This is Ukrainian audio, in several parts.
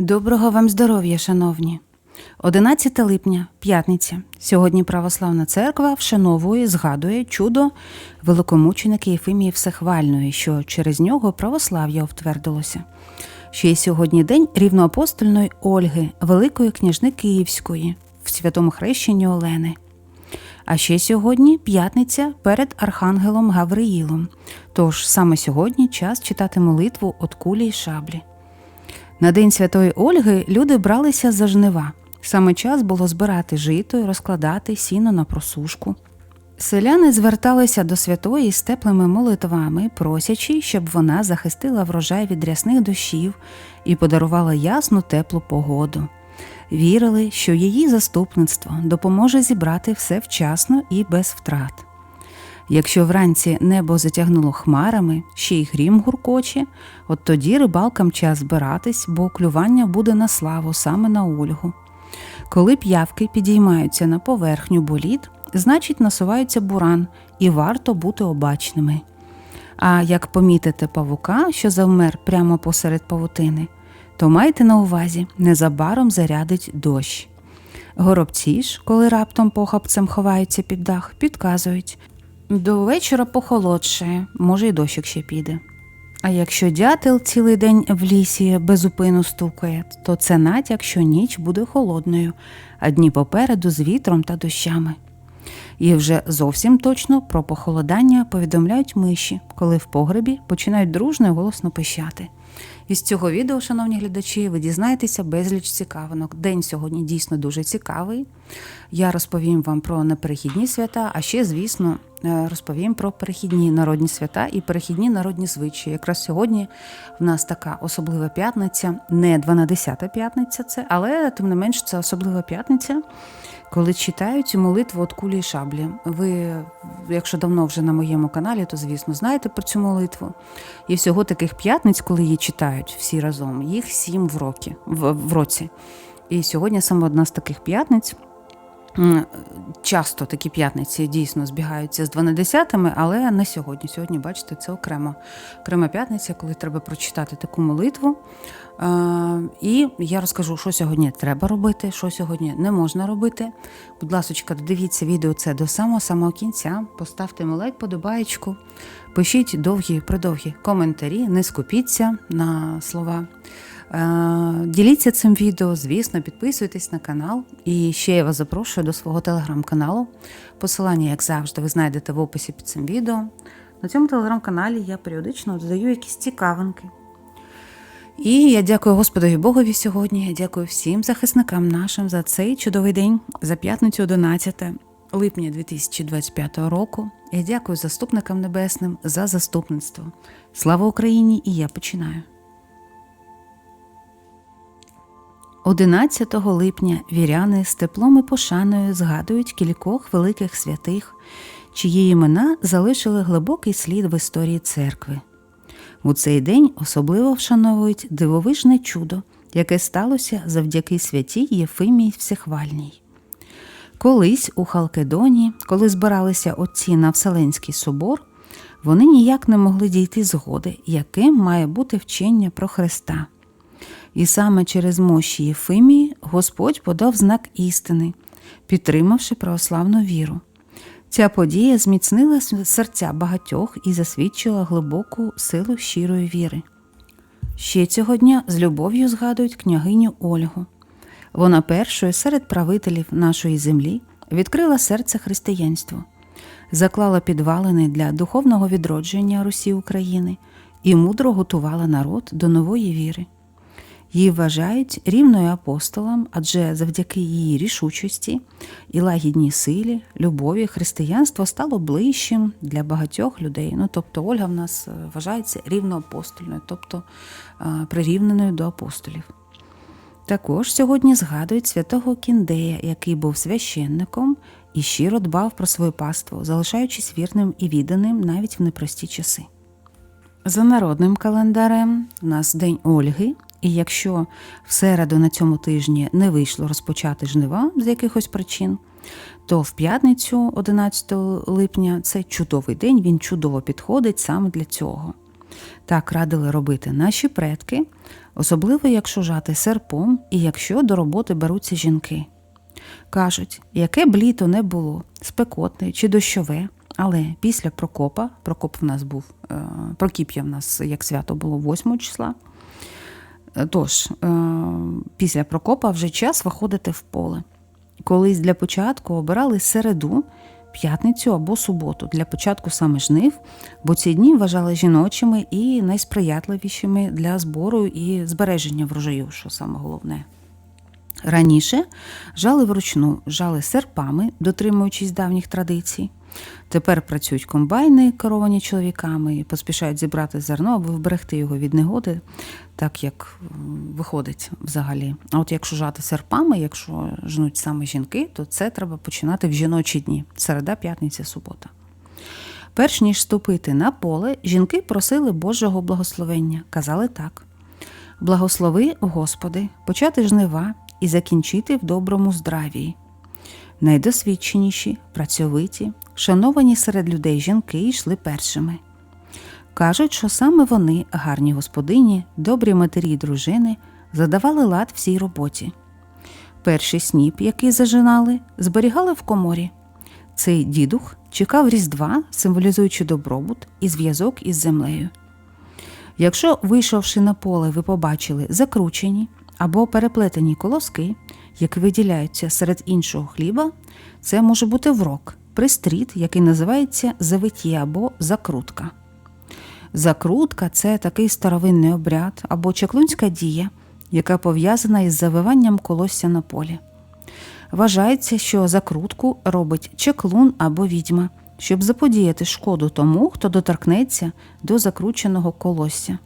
Доброго вам здоров'я, шановні. 11 липня, п'ятниця. Сьогодні Православна церква вшановує, згадує чудо великомученика Єфимії Всехвальної, що через нього православ'я втвердилося. Ще й сьогодні день рівноапостольної Ольги, Великої княжни Київської, в святому хрещенні Олени. А ще сьогодні п'ятниця перед Архангелом Гавриїлом. Тож саме сьогодні час читати молитву от кулі й шаблі. На День Святої Ольги люди бралися за жнива. Саме час було збирати жито і розкладати сіно на просушку. Селяни зверталися до святої з теплими молитвами, просячи, щоб вона захистила врожай від рясних дощів і подарувала ясну теплу погоду. Вірили, що її заступництво допоможе зібрати все вчасно і без втрат. Якщо вранці небо затягнуло хмарами, ще й грім гуркоче, от тоді рибалкам час збиратись, бо клювання буде на славу саме на Ольгу. Коли п'явки підіймаються на поверхню боліт, значить насувається буран, і варто бути обачними. А як помітите павука, що завмер прямо посеред павутини, то майте на увазі, незабаром зарядить дощ. Горобці ж, коли раптом похапцем ховаються під дах, підказують до вечора похолодше, може, й дощик ще піде. А якщо дятел цілий день в лісі безупину стукає, то це натяк, що ніч буде холодною, а дні попереду з вітром та дощами. І вже зовсім точно про похолодання повідомляють миші, коли в погребі починають дружно і голосно пищати. Із цього відео, шановні глядачі, ви дізнаєтеся безліч цікавинок. День сьогодні дійсно дуже цікавий. Я розповім вам про неперехідні свята, а ще, звісно, е, розповім про перехідні народні свята і перехідні народні звичаї. Якраз сьогодні в нас така особлива п'ятниця, не 12-та п'ятниця, це, але тим не менш це особлива п'ятниця. Коли читають молитву от кулі і шаблі, ви, якщо давно вже на моєму каналі, то звісно знаєте про цю молитву. І всього таких п'ятниць, коли її читають всі разом, їх сім в роки в, в році. І сьогодні саме одна з таких п'ятниць. Часто такі п'ятниці дійсно збігаються з 12-ми, але не сьогодні. Сьогодні, бачите, це окремо окрема п'ятниця, коли треба прочитати таку молитву. Е, І я розкажу, що сьогодні треба робити, що сьогодні не можна робити. Будь ласка, додивіться відео це до самого самого кінця. Поставте йому лайк, подобаєчку, пишіть довгі, придовгі коментарі, не скупіться на слова. Е, Діліться цим відео, звісно, підписуйтесь на канал. І ще я вас запрошую до свого телеграм-каналу. Посилання, як завжди, ви знайдете в описі під цим відео. На цьому телеграм-каналі я періодично додаю якісь цікавинки. І я дякую Господові Богові сьогодні. Я дякую всім захисникам нашим за цей чудовий день, за п'ятницю 11 липня 2025 року. Я дякую заступникам небесним за заступництво. Слава Україні! І я починаю. 11 липня віряни з теплом і пошаною згадують кількох великих святих, чиї імена залишили глибокий слід в історії церкви. У цей день особливо вшановують дивовижне чудо, яке сталося завдяки святій Єфимії Всехвальній. Колись у Халкедоні, коли збиралися отці на Вселенський собор, вони ніяк не могли дійти згоди, яким має бути вчення про Христа. І саме через мощі Єфимії Господь подав знак істини, підтримавши православну віру. Ця подія зміцнила серця багатьох і засвідчила глибоку силу щирої віри. Ще цього дня з любов'ю згадують княгиню Ольгу. Вона першою серед правителів нашої землі відкрила серце християнству, заклала підвалини для духовного відродження Русі України і мудро готувала народ до нової віри. Її вважають рівною апостолом, адже завдяки її рішучості і лагідній силі, любові, християнство стало ближчим для багатьох людей. Ну, тобто Ольга в нас е, вважається рівноапостольною, тобто е, прирівненою до апостолів. Також сьогодні згадують святого Кіндея, який був священником і щиро дбав про своє паство, залишаючись вірним і відданим навіть в непрості часи. За народним календарем у нас День Ольги, і якщо в середу на цьому тижні не вийшло розпочати жнива з якихось причин, то в п'ятницю, 11 липня, це чудовий день, він чудово підходить саме для цього. Так радили робити наші предки, особливо якщо жати серпом і якщо до роботи беруться жінки. Кажуть, яке б літо не було, спекотне чи дощове, але після Прокопа, Прокоп в нас був, е, Прокіп'я в нас як свято було 8 числа. Е, Тож, е, після Прокопа вже час виходити в поле. Колись для початку обирали середу, п'ятницю або суботу для початку саме жнив, бо ці дні вважали жіночими і найсприятливішими для збору і збереження врожаю, що саме головне. Раніше жали вручну, жали серпами, дотримуючись давніх традицій. Тепер працюють комбайни, керовані чоловіками, і поспішають зібрати зерно, аби вберегти його від негоди, так як виходить взагалі. А от якщо жати серпами, якщо жнуть саме жінки, то це треба починати в жіночі дні середа, п'ятниця, субота. Перш ніж ступити на поле, жінки просили Божого благословення. Казали так: Благослови, Господи, почати жнива і закінчити в доброму здравії. Найдосвідченіші, працьовиті, шановані серед людей жінки йшли першими. Кажуть, що саме вони, гарні господині, добрі матері й дружини, задавали лад всій роботі. Перший сніп, який зажинали, зберігали в коморі. Цей дідух чекав Різдва, символізуючи добробут і зв'язок із землею. Якщо, вийшовши на поле, ви побачили закручені або переплетені колоски, які виділяються серед іншого хліба, це може бути врок, пристріт, який називається завиття або закрутка. Закрутка це такий старовинний обряд або чаклунська дія, яка пов'язана із завиванням колосся на полі. Вважається, що закрутку робить чаклун або відьма, щоб заподіяти шкоду тому, хто доторкнеться до закрученого колосся.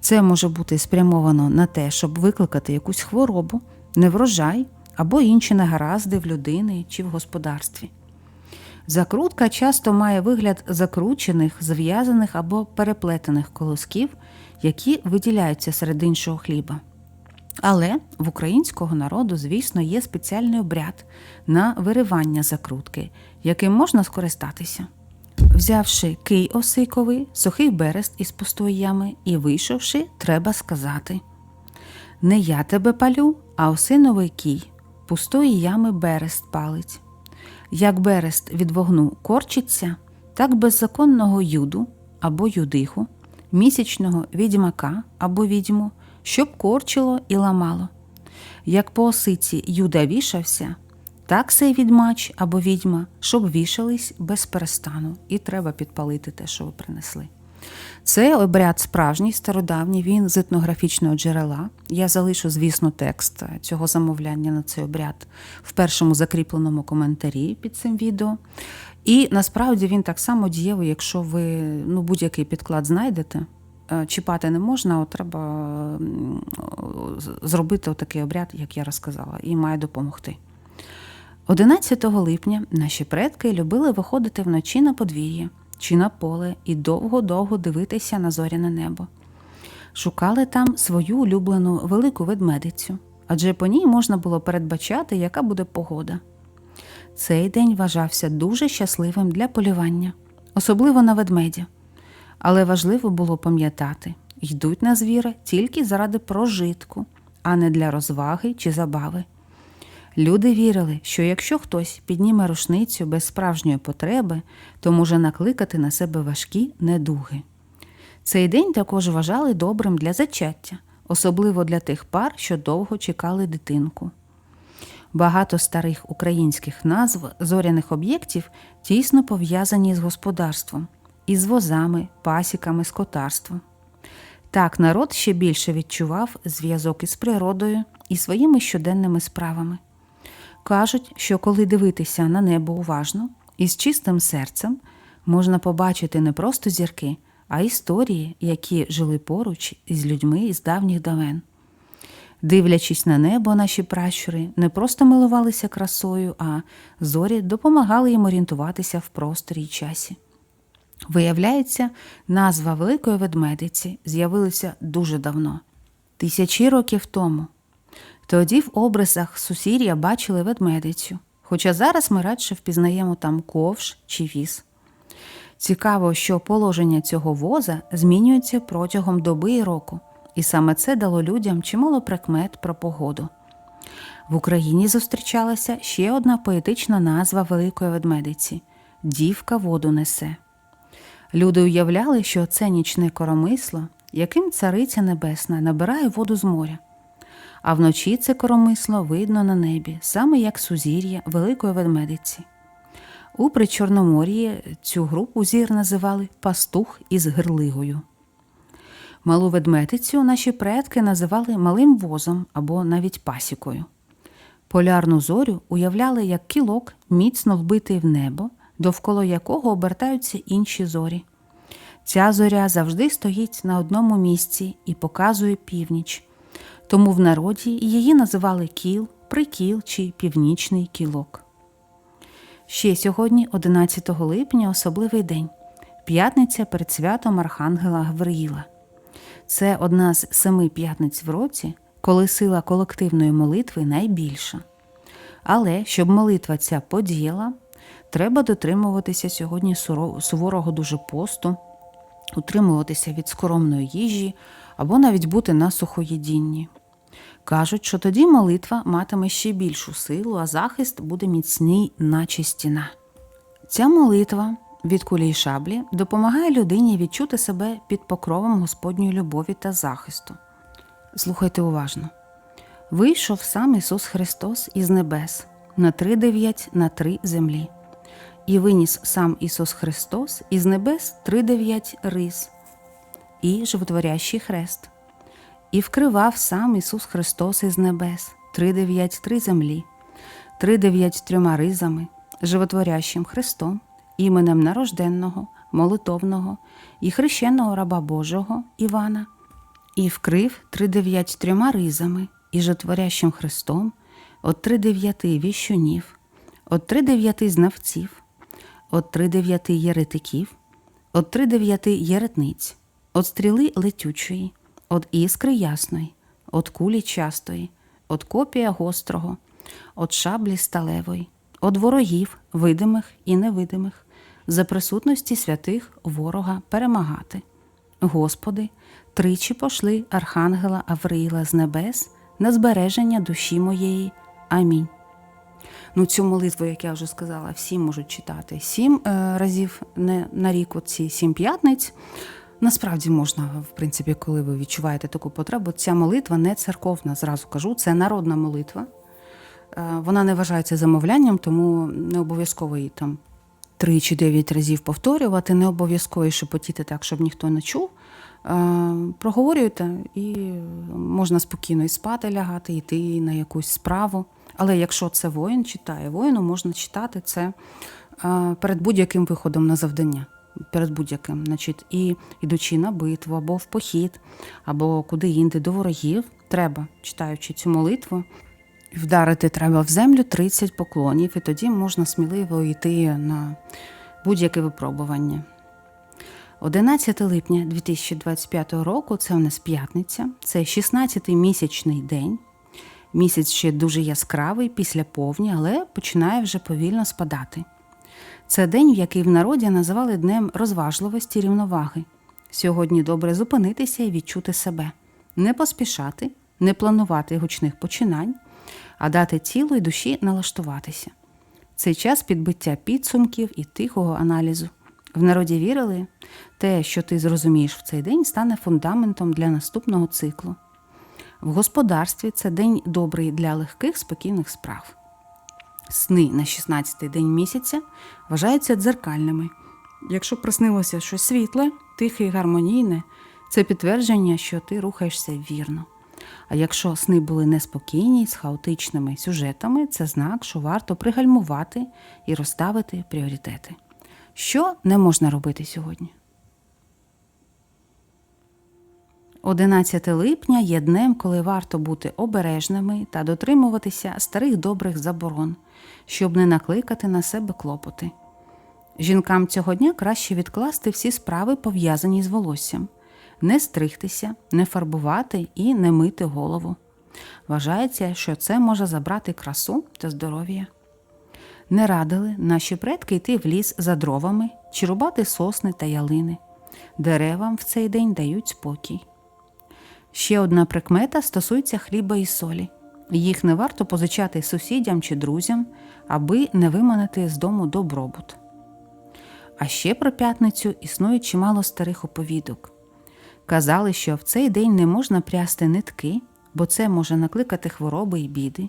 Це може бути спрямовано на те, щоб викликати якусь хворобу, неврожай або інші негаразди в людини чи в господарстві. Закрутка часто має вигляд закручених, зв'язаних або переплетених колосків, які виділяються серед іншого хліба. Але в українського народу, звісно, є спеціальний обряд на виривання закрутки, яким можна скористатися. Взявши кий осиковий, сухий берест із пустої ями і вийшовши, треба сказати: Не я тебе палю, а осиновий кій, пустої ями берест палить. Як берест від вогну корчиться, так беззаконного юду або юдиху, місячного відьмака або відьму, щоб корчило і ламало. Як по осиці юда вішався, так сей відьмач або відьма, щоб вішались без перестану, і треба підпалити те, що ви принесли. Це обряд справжній, стародавній, він з етнографічного джерела. Я залишу, звісно, текст цього замовляння на цей обряд в першому закріпленому коментарі під цим відео. І насправді він так само дієвий, якщо ви ну, будь-який підклад знайдете. е, Чіпати не можна, от треба зробити отакий обряд, як я розказала, і має допомогти. 11 липня наші предки любили виходити вночі на подвір'я чи на поле і довго-довго дивитися на зоряне небо. Шукали там свою улюблену велику ведмедицю, адже по ній можна було передбачати, яка буде погода. Цей день вважався дуже щасливим для полювання, особливо на ведмедя. Але важливо було пам'ятати, йдуть на звіра тільки заради прожитку, а не для розваги чи забави. Люди вірили, що якщо хтось підніме рушницю без справжньої потреби, то може накликати на себе важкі недуги. Цей день також вважали добрим для зачаття, особливо для тих пар, що довго чекали дитинку. Багато старих українських назв зоряних об'єктів тісно пов'язані з господарством, із возами, пасіками, скотарством. Так народ ще більше відчував зв'язок із природою і своїми щоденними справами. Кажуть, що коли дивитися на небо уважно і з чистим серцем, можна побачити не просто зірки, а історії, які жили поруч із людьми із давніх давен. Дивлячись на небо, наші пращури не просто милувалися красою, а зорі допомагали їм орієнтуватися в просторі й часі. Виявляється, назва Великої ведмедиці з'явилася дуже давно, тисячі років тому. Тоді в образах сусір'я бачили ведмедицю, хоча зараз ми радше впізнаємо там ковш чи віз. Цікаво, що положення цього воза змінюється протягом доби і року, і саме це дало людям чимало прикмет про погоду. В Україні зустрічалася ще одна поетична назва Великої ведмедиці Дівка воду несе. Люди уявляли, що це нічне коромисло, яким цариця небесна набирає воду з моря. А вночі це коромисло видно на небі, саме як сузір'я Великої ведмедиці. У Причорномор'ї цю групу зір називали пастух із гирлигою. Малу ведмедицю наші предки називали малим возом або навіть пасікою. Полярну зорю уявляли як кілок, міцно вбитий в небо, довкола якого обертаються інші зорі. Ця зоря завжди стоїть на одному місці і показує північ, тому в народі її називали кіл, прикіл чи північний кілок. Ще сьогодні, 11 липня, особливий день п'ятниця перед святом Архангела Гавриїла. Це одна з семи п'ятниць в році, коли сила колективної молитви найбільша. Але щоб молитва ця подіяла, треба дотримуватися сьогодні суворого дуже посту, утримуватися від скоромної їжі або навіть бути на сухоєдінні. Кажуть, що тоді молитва матиме ще більшу силу, а захист буде міцний, наче стіна. Ця молитва від кулі й шаблі допомагає людині відчути себе під покровом Господньої любові та захисту. Слухайте уважно. Вийшов сам Ісус Христос із небес на три дев'ять на три землі, і виніс сам Ісус Христос із небес три дев'ять рис і животворящий хрест. І вкривав сам Ісус Христос із небес три дев'ять три землі, три дев'ять трьома ризами, животворящим Христом, іменем нарожденного, молитовного і хрещеного раба Божого Івана, і вкрив три дев'ять трьома ризами і животворящим Христом, от три дев'яти віщунів, от три дев'яти знавців, от три дев'яти єретиків, от три дев'яти єретниць, от стріли летючої, от іскри ясної, от кулі частої, от копія гострого, от шаблі сталевої, от ворогів, видимих і невидимих, за присутності святих ворога перемагати. Господи, тричі пошли Архангела Авриїла з небес на збереження душі моєї. Амінь. Ну, цю молитву, як я вже сказала, всі можуть читати сім е, разів на рік, оці сім п'ятниць. Насправді можна, в принципі, коли ви відчуваєте таку потребу, ця молитва не церковна, зразу кажу, це народна молитва. Е, Вона не вважається замовлянням, тому не обов'язково її там три чи дев'ять разів повторювати, не обов'язково шепотіти так, щоб ніхто не чув. Е, Проговорюєте, і можна спокійно і спати лягати, йти на якусь справу. Але якщо це воїн читає, воїну можна читати це е, перед будь-яким виходом на завдання. Перед будь-яким, значить, і йдучи на битву або в похід, або куди інде до ворогів, треба, читаючи цю молитву, вдарити треба в землю 30 поклонів, і тоді можна сміливо йти на будь-яке випробування. 11 липня 2025 року це у нас п'ятниця, це 16-й місячний день. Місяць ще дуже яскравий після повні, але починає вже повільно спадати. Це день, який в народі називали днем розважливості рівноваги. Сьогодні добре зупинитися і відчути себе, не поспішати, не планувати гучних починань, а дати тілу і душі налаштуватися. Цей час підбиття підсумків і тихого аналізу. В народі вірили, те, що ти зрозумієш в цей день, стане фундаментом для наступного циклу. В господарстві це день добрий для легких, спокійних справ. Сни на 16-й день місяця вважаються дзеркальними. Якщо приснилося щось світле, тихе і гармонійне, це підтвердження, що ти рухаєшся вірно. А якщо сни були неспокійні з хаотичними сюжетами, це знак, що варто пригальмувати і розставити пріоритети. Що не можна робити сьогодні? 11 липня є днем, коли варто бути обережними та дотримуватися старих добрих заборон, щоб не накликати на себе клопоти. Жінкам цього дня краще відкласти всі справи, пов'язані з волоссям, не стригтися, не фарбувати і не мити голову. Вважається, що це може забрати красу та здоров'я. Не радили наші предки йти в ліс за дровами чи рубати сосни та ялини. Деревам в цей день дають спокій. Ще одна прикмета стосується хліба і солі. Їх не варто позичати сусідям чи друзям, аби не виманити з дому добробут. А ще про п'ятницю існує чимало старих оповідок. Казали, що в цей день не можна прясти нитки, бо це може накликати хвороби і біди.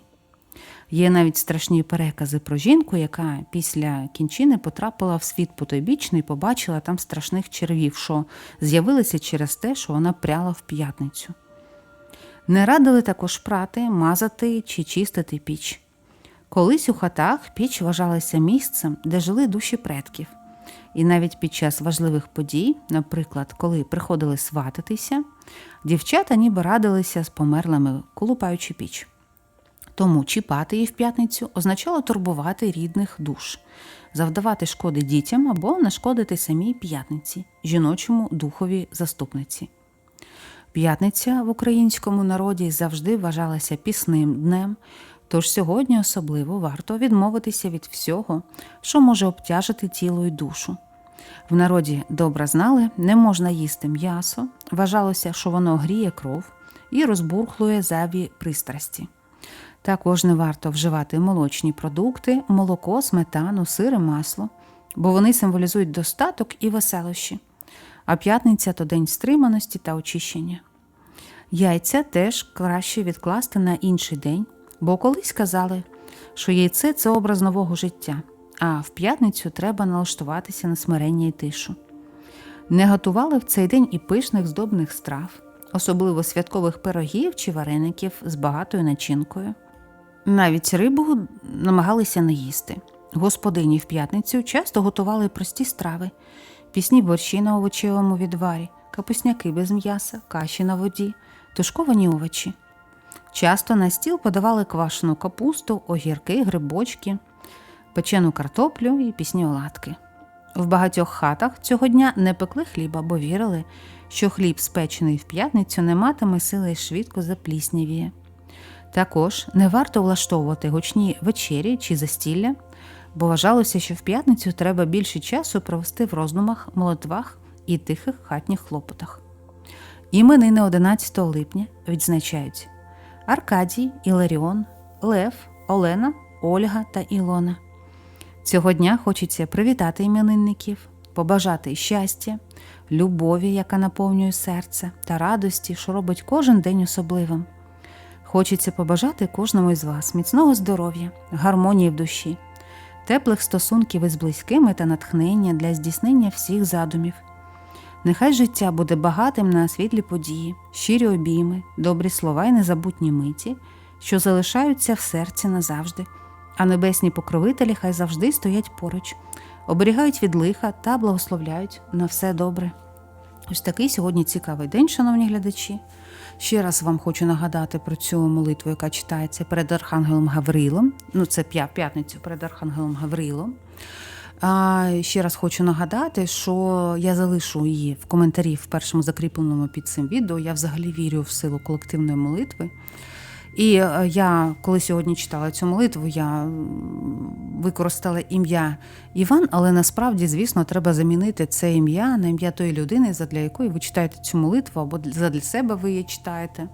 Є навіть страшні перекази про жінку, яка після кінчини потрапила в світ потойбічний побачила там страшних червів, що з'явилися через те, що вона пряла в п'ятницю. Не радили також прати, мазати чи чистити піч. Колись у хатах піч вважалася місцем, де жили душі предків. І навіть під час важливих подій, наприклад, коли приходили свататися, дівчата ніби радилися з померлими, колупаючи піч. Тому чіпати її в п'ятницю означало турбувати рідних душ, завдавати шкоди дітям або нашкодити самій п'ятниці, жіночому духові заступниці. П'ятниця в українському народі завжди вважалася пісним днем, тож сьогодні особливо варто відмовитися від всього, що може обтяжити тіло і душу. В народі добре знали, не можна їсти м'ясо, вважалося, що воно гріє кров і розбурхлує заві пристрасті. Також не варто вживати молочні продукти, молоко, сметану, сир і масло, бо вони символізують достаток і веселощі. А п'ятниця то день стриманості та очищення. Яйця теж краще відкласти на інший день, бо колись казали, що яйце це образ нового життя, а в п'ятницю треба налаштуватися на смирення і тишу. Не готували в цей день і пишних здобних страв, особливо святкових пирогів чи вареників з багатою начинкою. Навіть рибу намагалися не їсти. Господині в п'ятницю часто готували прості страви, пісні борщі на овочевому відварі, капусняки без м'яса, каші на воді, тушковані овочі. Часто на стіл подавали квашену капусту, огірки, грибочки, печену картоплю і пісні оладки. В багатьох хатах цього дня не пекли хліба, бо вірили, що хліб, спечений в п'ятницю, не матиме сили швидко запліснявіє. Також не варто влаштовувати гучні вечері чи застілля, бо вважалося, що в п'ятницю треба більше часу провести в роздумах, молитвах і тихих хатніх хлопотах. Іменини 11 липня відзначають Аркадій, Іларіон, Лев, Олена, Ольга та Ілона. Цього дня хочеться привітати іменинників, побажати щастя, любові, яка наповнює серце, та радості, що робить кожен день особливим. Хочеться побажати кожному із вас міцного здоров'я, гармонії в душі, теплих стосунків із близькими та натхнення для здійснення всіх задумів. Нехай життя буде багатим на світлі події, щирі обійми, добрі слова і незабутні миті, що залишаються в серці назавжди, а небесні покровителі хай завжди стоять поруч, оберігають від лиха та благословляють на все добре. Ось такий сьогодні цікавий день, шановні глядачі. Ще раз вам хочу нагадати про цю молитву, яка читається перед Архангелом Гаврилом. Ну, це п'я- п'ятницю перед Архангелом Гаврилом. А ще раз хочу нагадати, що я залишу її в коментарі в першому закріпленому під цим відео. Я взагалі вірю в силу колективної молитви. І е, я, коли сьогодні читала цю молитву, я використала ім'я Іван, але насправді, звісно, треба замінити це ім'я на ім'я тої людини, задля якої ви читаєте цю молитву, або задля себе ви її читаєте.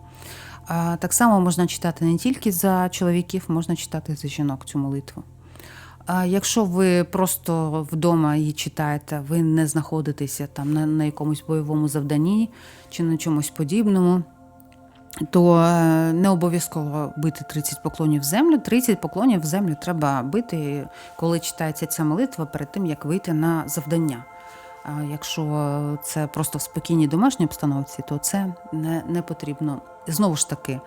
Так само можна читати не тільки за чоловіків, можна читати за жінок цю молитву. Якщо ви просто вдома її читаєте, ви не знаходитеся там на, на якомусь бойовому завданні чи на чомусь подібному, то е, не обов'язково бити 30 поклонів в землю. 30 поклонів в землю треба бити, коли читається ця молитва перед тим, як вийти на завдання. А якщо це просто в спокійній домашній обстановці, то це не, не потрібно. Знову ж таки,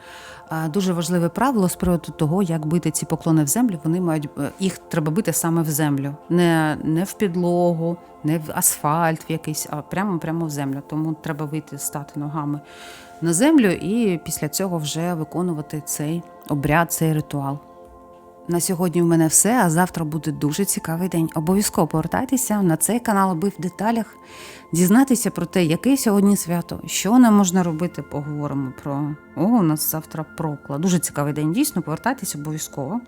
дуже важливе правило з приводу того, як бити ці поклони в землю. Вони мають е, їх треба бити саме в землю, не, не в підлогу, не в асфальт в якийсь, а прямо прямо в землю. Тому треба вийти стати ногами на землю і після цього вже виконувати цей обряд, цей ритуал. На сьогодні в мене все, а завтра буде дуже цікавий день. Обов'язково повертайтеся на цей канал, аби в деталях дізнатися про те, яке сьогодні свято, що нам можна робити. Поговоримо про о, у нас завтра прокла. Дуже цікавий день. Дійсно, повертайтеся обов'язково.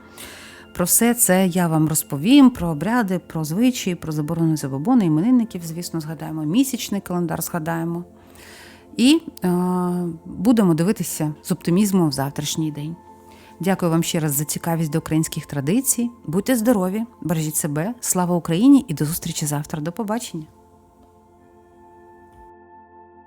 Про все це я вам розповім: про обряди, про звичаї, про заборони забобони, іменинників, звісно, згадаємо. Місячний календар згадаємо. І е, будемо дивитися з оптимізмом в завтрашній день. Дякую вам ще раз за цікавість до українських традицій. Будьте здорові, бережіть себе, слава Україні і до зустрічі завтра. До побачення.